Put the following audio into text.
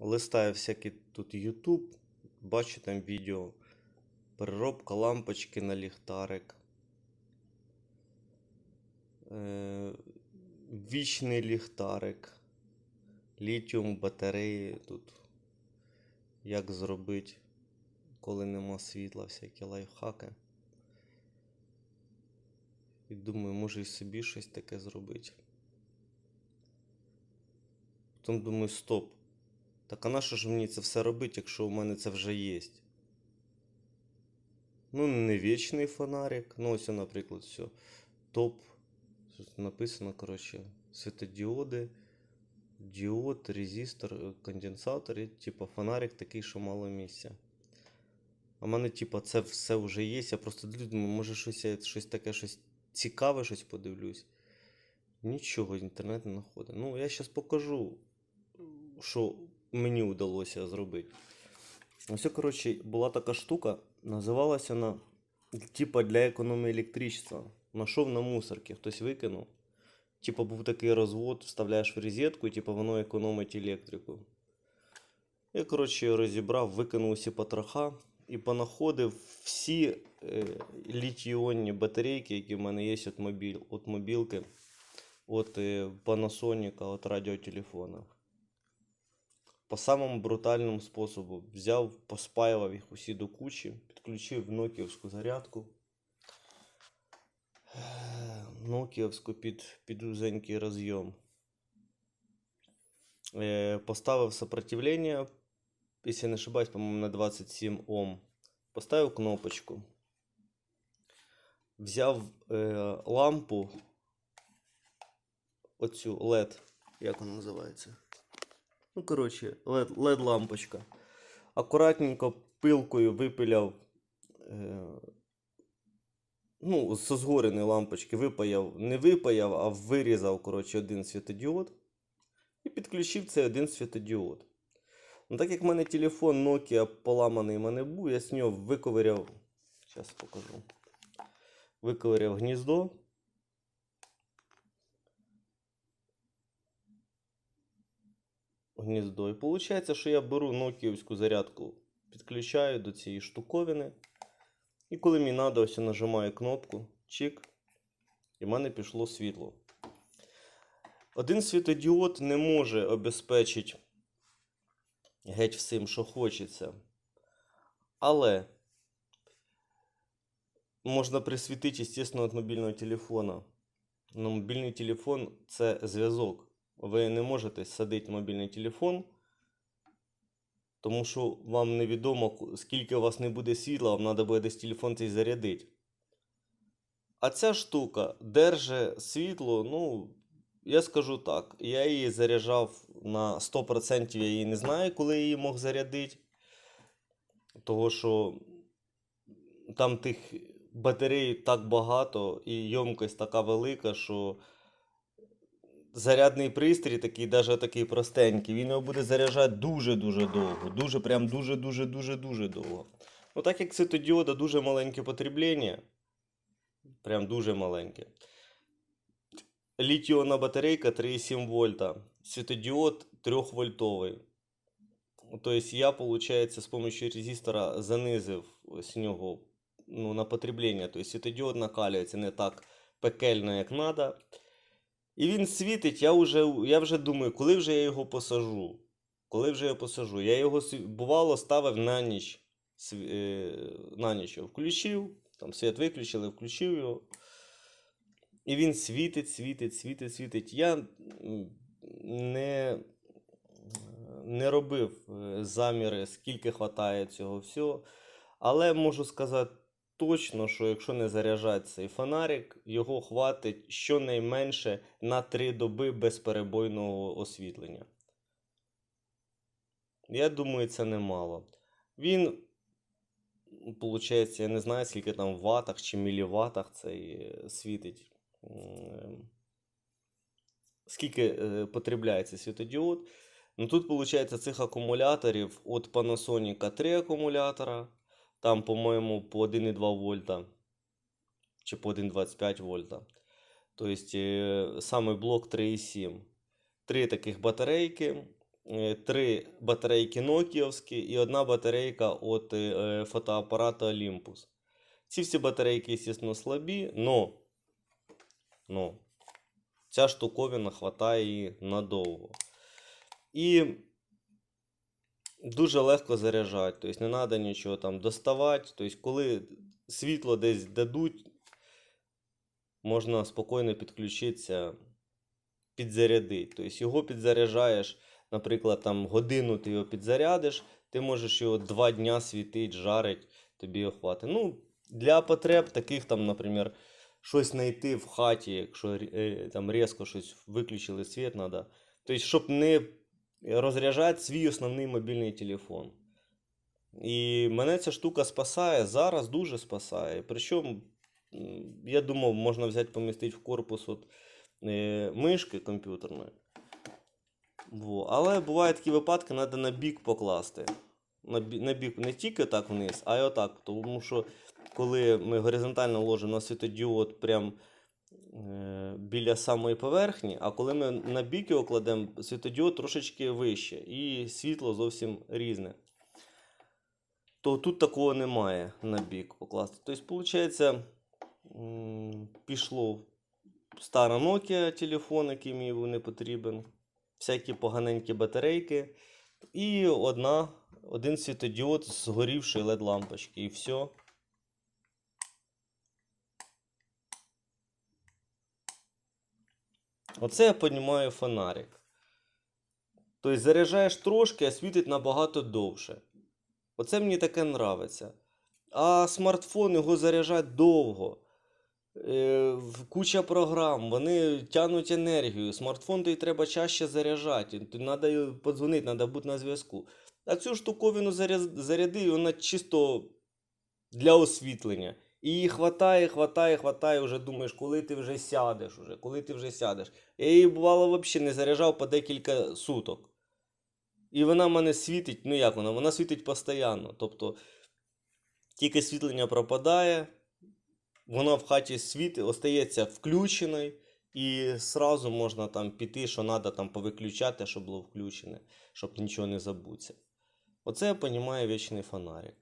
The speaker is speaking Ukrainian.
листаю всякий тут YouTube, бачу там відео. Переробка лампочки на ліхтарик. Е, вічний ліхтарик. Літіум батареї тут. Як зробити, коли нема світла, всякі лайфхаки. І думаю, може і собі щось таке зробити. Потім думаю, стоп. Так а на що ж мені це все робити, якщо у мене це вже є? Ну, не вічний фонарик. Ну, ось, наприклад, все. Топ. Тут написано, коротше, світодіоди, діод, резистор, е, конденсатор і, типа, фонарик такий, що мало місця. А в мене, типа, це все вже є. Я просто думаю, може щось, я щось таке, щось цікаве, щось подивлюсь. Нічого інтернет не знаходить. Ну, я зараз покажу, що мені вдалося зробити. Ось, коротше, була така штука, називалася вона, типа, для економії електричества. Нашов на мусорці, хтось викинув. Типа був такий розвод, вставляєш в розетку, і типа воно економить електрику. Я, коротше, розібрав, викинув усі потроха і понаходив всі е, літій-іонні батарейки, які в мене є від, мобіль, від мобілки, від е, Panasonic, від радіотелефона. По самому брутальному способу взяв, поспаював їх усі до кучі, підключив нокіївську зарядку. Нокіївську під, під узенький розйом. Е, поставив сопротивление, если не ошибаюсь, по-моему, на 27 Ом. Поставив кнопочку. Взяв е, лампу, оцю LED, як вона називається? Ну, коротше, LED, LED лампочка. Акуратненько пилкою випиляв. Е, ну, з згореної лампочки випаяв, не випаяв, а вирізав, коротше, один світодіод. І підключив цей один світодіод. Ну, так як в мене телефон Nokia поламаний в мене був, я з нього виковиряв. Зараз покажу. Виковиряв гніздо. Гніздо. І виходить, що я беру нокіївську зарядку, підключаю до цієї штуковини. І коли мені треба, ось я нажимаю кнопку, чик, і в мене пішло світло. Один світодіод не може обезпечити геть всім, що хочеться. Але можна присвітити, звісно, від мобільного телефона. Но мобільний телефон це зв'язок. Ви не можете садити мобільний телефон, тому що вам невідомо, скільки у вас не буде світла, вам треба буде десь телефон цей зарядити. А ця штука держить світло, ну, я скажу так, я її заряджав на 100%, я її не знаю, коли я її мог зарядити. Того, що там тих батарей так багато і ємкость така велика, що зарядний пристрій, такий, навіть такий простенький, він його буде заряджати дуже-дуже довго. Дуже, прям дуже-дуже-дуже-дуже довго. Ну, так як світодіода дуже маленьке потреблення, прям дуже маленьке. Літіонна батарейка 3,7 вольта, світодіод 3 вольтовий. Тобто я, виходить, з допомогою резистора занизив з нього ну, на потреблення. Тобто світодіод накалюється не так пекельно, як треба. І він світить, я вже, я вже думаю, коли вже я його посажу. Коли вже я посажу. Я його бувало ставив на ніч. Е, На ніч його включив, там світ виключили, включив його. І він світить, світить, світить, світить. Я не, не робив е, заміри, скільки хватає цього всього. Але можу сказати точно, що якщо не заряджати цей фонарик, його хватить щонайменше на 3 доби безперебойного освітлення. Я думаю, це немало. Він, виходить, я не знаю, скільки там в ватах чи міліватах цей е, світить. Скільки е, потребляється світодіод. Ну тут, виходить, цих акумуляторів від Panasonic 3 акумулятора. Там, по-моєму, по 1,2 вольта чи по 1,25 вольта. Тобто, е, саме блок 3,7. Три таких батарейки. е, три батарейки Нокіовські і одна батарейка від е, фотоапарату Olympus. Ці всі батарейки, звісно, слабі, но, но ця штуковина хватає її надовго. І дуже легко заряджати, тобто не треба нічого там доставати. Тобто, коли світло десь дадуть, можна спокійно підключитися, підзарядити. Тобто його підзаряджаєш, наприклад, там годину ти його підзарядиш, ти можеш його два дня світить, жарить, тобі його хватить. Ну, для потреб таких там, наприклад, щось знайти в хаті, якщо е, там різко щось виключили світ, треба. Тобто, щоб не розряджати свій основний мобільний телефон. І мене ця штука спасає, зараз дуже спасає. Причому, я думав, можна взяти помістити в корпус от, е, мишки комп'ютерної. Во. Але бувають такі випадки, треба на бік покласти. На, на бік не тільки так вниз, а й отак. Тому що коли ми горизонтально ложимо на світодіод прям е, біля самої поверхні, а коли ми на бік його світодіод трошечки вище, і світло зовсім різне. То тут такого немає на бік покласти. Тобто, виходить, пішло стара Nokia телефон, який мені був не потрібен, всякі поганенькі батарейки, і одна, один світодіод згорівшої LED лампочки, і все. Оце я понімаю фонарик. Тобто заряджаєш трошки, а світить набагато довше. Оце мені таке нравиться. А смартфон його заряджать довго. Е, куча програм, вони тягнуть енергію. Смартфон тобі треба чаще заряджати. Треба подзвонити, треба бути на зв'язку. А цю штуковину і вона чисто для освітлення. І хватає, хватає, хватає, вже думаєш, коли ти вже сядеш, уже, коли ти вже сядеш. Я її бувало взагалі не заряджав по декілька суток. І вона в мене світить, ну як вона? Вона світить постійно. Тобто тільки світлення пропадає, вона в хаті світить, остається включеною, і сразу можна там піти, що треба там повиключати, щоб було включене, щоб нічого не забутися. Оце я розумію вічний фонарик.